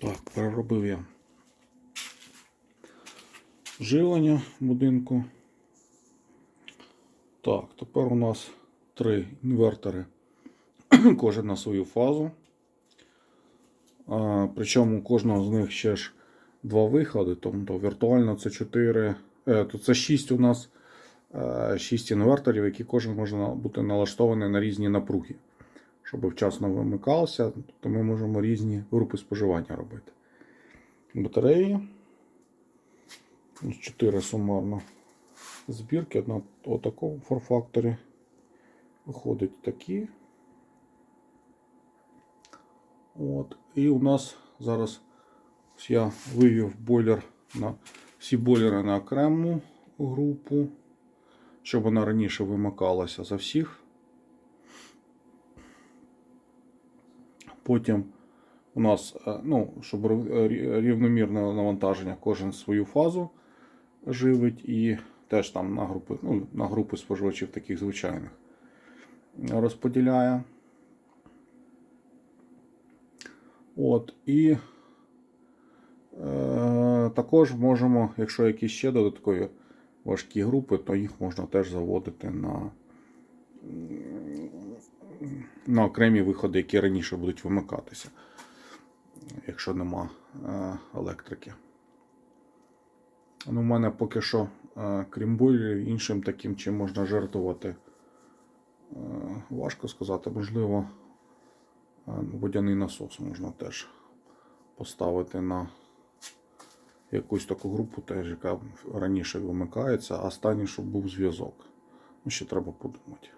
Так, переробив я живлення будинку. Так, тепер у нас три інвертори, кожен на свою фазу. А, причому у кожного з них ще ж два виходи, тобто віртуально це 4, е, то це 6 у нас 6 інверторів, які кожен може бути налаштований на різні напруги. Щоб вчасно вимикався, то ми можемо різні групи споживання робити. Батареї. 4 сумарно збірки. Одна отакого форфакторі. Виходить такі. От. І у нас зараз я вивів бойлер на всі бойлери на окрему групу, щоб вона раніше вимикалася за всіх. Потім у нас, е, ну, щоб рівномірне навантаження, кожен свою фазу живить і теж там на групи, ну, на групи споживачів таких звичайних розподіляє. От, і е, також можемо, якщо якісь ще додаткові важкі групи, то їх можна теж заводити на, на окремі виходи, які раніше будуть вимикатися, якщо нема е, електрики. Ну, у мене поки що, е, крім бойлерів, іншим таким, чим можна жертвувати, е, важко сказати. Можливо, водяний насос можна теж поставити на якусь таку групу, теж, яка раніше вимикається, а останній, щоб був зв'язок. Ну, ще треба подумати.